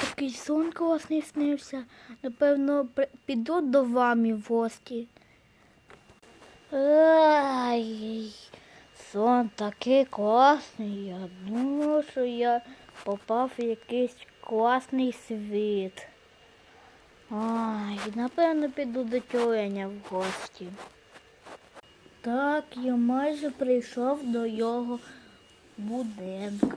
Такий сон класний снився. Напевно, піду до вами в гості. Ай, сон такий класний. Я думав, що я попав в якийсь класний світ. Ай, напевно, піду до тюленя в гості. Так, я майже прийшов до його будинка.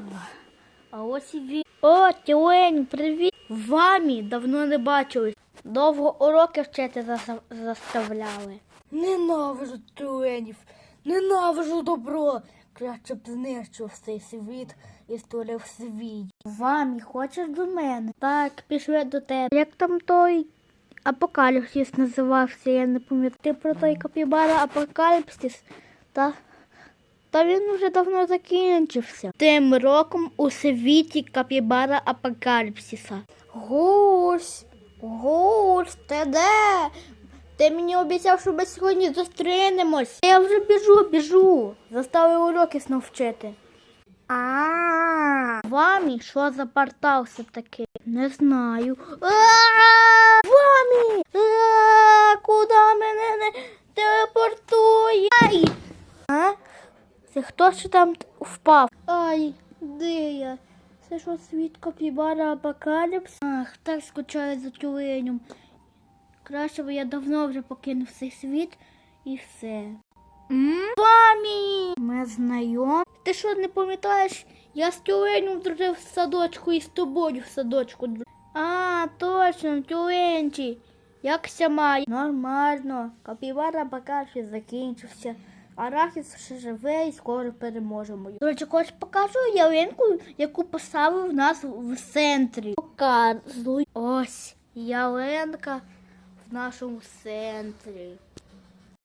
А ось і він. О, тюлень, привіт! Вамі давно не бачились. Довго уроки вчити заставляли. Ненавижу тюленів, ненавижу добро. Краще б знищив цей світ і створив свій. Вамі, хочеш до мене? Так, пішли до тебе. Як там той апокаліпсис називався, я не пам'ятаю. Ти про той капібара апокаліпсис? Та, та він уже давно закінчився. Тим роком у світі капібара апокаліпсиса. Гусь, гусь, ти де? Ти мені обіцяв, що ми сьогодні зустрінемось. Я вже біжу, біжу. Заставив уроки знов вчити. А, Вамі, що за портал все таки? Не знаю. А, Вамі! А, Це хто ще там впав? Ай, де я? Це що світ капібара апокаліпс? Ах, так скучаю за тюленем. Краще б я давно вже покинув цей світ і все. Мамі! Ми знайомі. Ти що не пам'ятаєш? Я з тюленем дружив в садочку і з тобою в садочку. А, точно, тюленчі. Як ся має? Нормально. Капівара Бакаші закінчився. Арахіс ще живе і скоро переможемо. До речі, хочеш покажу ялинку, яку поставив нас в центрі. Показуй. Ось ялинка в нашому центрі.